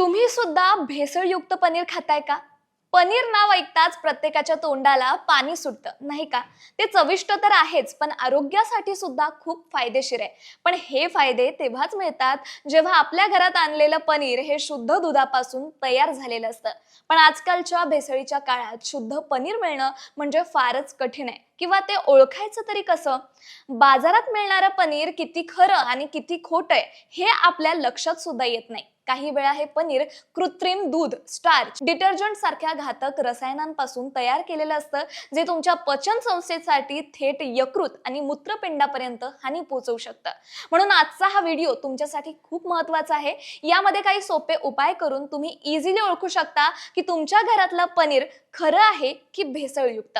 तुम्ही सुद्धा भेसळयुक्त पनीर खाताय का? पनीर नाव ऐकताच प्रत्येकाच्या तोंडाला पाणी सुटतं नाही का? ते चविष्ट तर आहेच पण आरोग्यासाठी सुद्धा खूप फायदेशीर आहे. पण हे फायदे तेव्हाच मिळतात जेव्हा आपल्या घरात आणलेलं पनीर हे शुद्ध दुधापासून तयार झालेलं असतं. पण आजकालच्या भेसळीच्या काळात शुद्ध पनीर मिळणं म्हणजे फारच कठीण आहे. किंवा ते ओळखायचं तरी कसं? बाजारात मिळणारं पनीर किती खरं आणि किती खोटं आहे हे आपल्या लक्षात सुद्धा येत नाही. काही वेळा हे पनीर कृत्रिम दूध स्टार्च डिटर्जंट सारख्या घातक रसायनांपासून तयार केलेलं असतं जे तुमच्या पचन संस्थेसाठी थेट यकृत आणि मूत्रपिंडापर्यंत हानी पोहोचवू शकतं. म्हणून आजचा हा व्हिडिओ तुमच्यासाठी खूप महत्त्वाचा आहे. यामध्ये काही सोपे उपाय करून तुम्ही इझिली ओळखू शकता की तुमच्या घरातलं पनीर खरं आहे की भेसळयुक्त.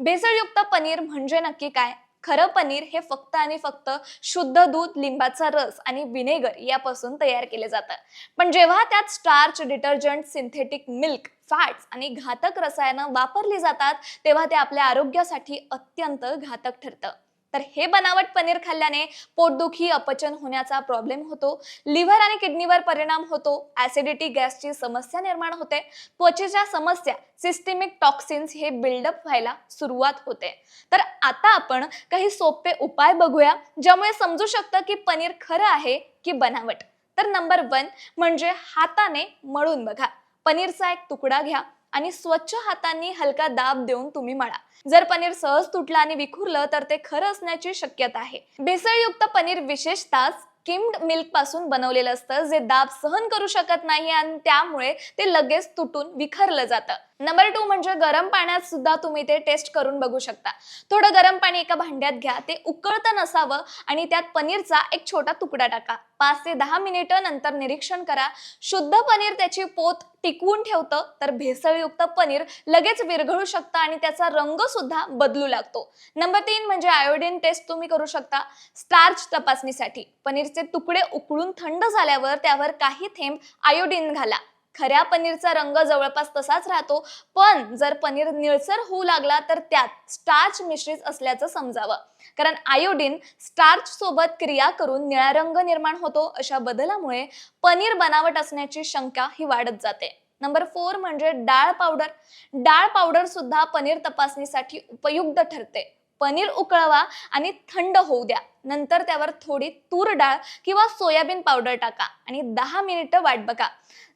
भेसळयुक्त पनीर म्हणजे नक्की काय? खरं पनीर हे फक्त आणि फक्त शुद्ध दूध लिंबाचा रस आणि विनेगर यापासून तयार केले जातं पण जेव्हा त्यात starch detergent synthetic milk fats आणि घातक रसायनं वापरली जातात तेव्हा ते आपल्या आरोग्यासाठी अत्यंत घातक ठरतं. तर हे बनावट पनीर खाल्ल्याने पोटदुखी अपचन होण्याचा प्रॉब्लेम होतो. लिव्हर आणि किडनीवर परिणाम होतो. ऍसिडिटी गॅसची समस्या निर्माण होते. त्वचेच्या समस्या सिस्टेमिक टॉक्सिन्स हे बिल्डअप व्हायला सुरुवात होते. तर आता आपण काही सोपे उपाय बघूया ज्यामुळे समजू शकतं की पनीर खरं आहे की बनावट. तर नंबर वन म्हणजे हाताने मळून बघा. पनीरचा एक तुकडा घ्या. आणि स्वच्छ हातांनी हलका दाब देऊन तुम्ही मळा. जर पनीर सहज तुटलं आणि विखुरलं तर ते खरं असण्याची शक्यता आहे. भेसळयुक्त पनीर विशेषतः स्किम्ड मिल्कपासून बनवलेलं असतं जे दाब सहन करू शकत नाही आणि त्यामुळे ते लगेच तुटून विखरलं जातं. नंबर टू म्हणजे गरम पाण्यात सुद्धा तुम्ही ते टेस्ट करून बघू शकता. थोडं गरम पाणी एका भांड्यात घ्या ते उकळतं नसावं आणि त्यात पनीरचा एक छोटा तुकडा टाका. पाच ते दहा मिनिटं नंतर निरीक्षण करा. शुद्ध पनीर त्याची पोत टिकवून ठेवतं तर भेसळयुक्त पनीर लगेच विरघळू शकतं आणि त्याचा रंग सुद्धा बदलू लागतो. नंबर तीन म्हणजे आयोडीन टेस्ट तुम्ही करू शकता. स्टार्च तपासणीसाठी. पनीरचे तुकडे उकळून थंड झाल्यावर त्यावर काही थेंब आयोडीन घाला. खऱ्या पनीरचा रंग जवळपास तसाच राहतो पण जर पनीर निळसर होऊ लागला तर त्यात स्टार्च मिश्रित असल्याचं समजावं. कारण आयोडीन स्टार्च सोबत क्रिया करून निळा रंग निर्माण होतो अशा बदलामुळे पनीर बनावट असण्याची शंका ही वाढत जाते. नंबर फोर म्हणजे डाळ पावडर. डाळ पावडर सुद्धा पनीर तपासणीसाठी उपयुक्त ठरते. पनीर उकळवा आणि थंड होऊ द्या. नंतर त्यावर थोडी तूर डाळ किंवा सोयाबीन पावडर टाका आणि दहा मिनिटं वाट बघा.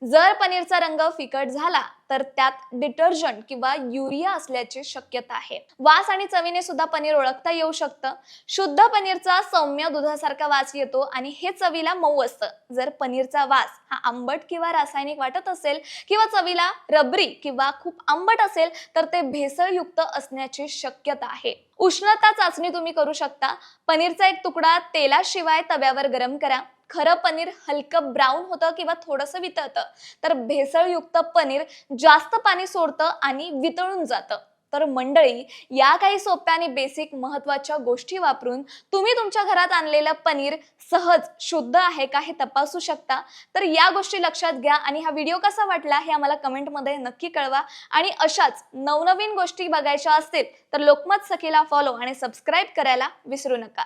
जर पनीरचा रंग फिकट झाला तर त्यात डिटर्जंट किंवा युरिया असल्याची शक्यता आहे. वास आणि चवीने सुद्धा पनीर ओळखता येऊ शकतं. शुद्ध पनीरचा सौम्य दुधासारखा वास येतो आणि हे चवीला मऊ असतं. जर पनीरचा वास हा आंबट किंवा रासायनिक वाटत असेल किंवा चवीला रबरी किंवा खूप आंबट असेल तर ते भेसळयुक्त असण्याची शक्यता आहे. उष्णता चाचणी तुम्ही करू शकता. पनीरचा एक तुकडा तेलाशिवाय तव्यावर गरम करा. खरं पनीर हलकं ब्राऊन होतं किंवा थोडंसं वितळतं तर भेसळयुक्त पनीर जास्त पाणी सोडतं आणि वितळून जातं. तर मंडळी या काही सोप्या आणि बेसिक महत्त्वाच्या गोष्टी वापरून तुम्ही तुमच्या घरात आणलेलं पनीर सहज शुद्ध आहे का हे तपासू शकता? तर या गोष्टी लक्षात घ्या आणि हा व्हिडिओ कसा वाटला हे आम्हाला कमेंटमध्ये नक्की कळवा. आणि अशाच नवनवीन गोष्टी बघायच्या असतील तर लोकमत सखीला फॉलो आणि सबस्क्राईब करायला विसरू नका.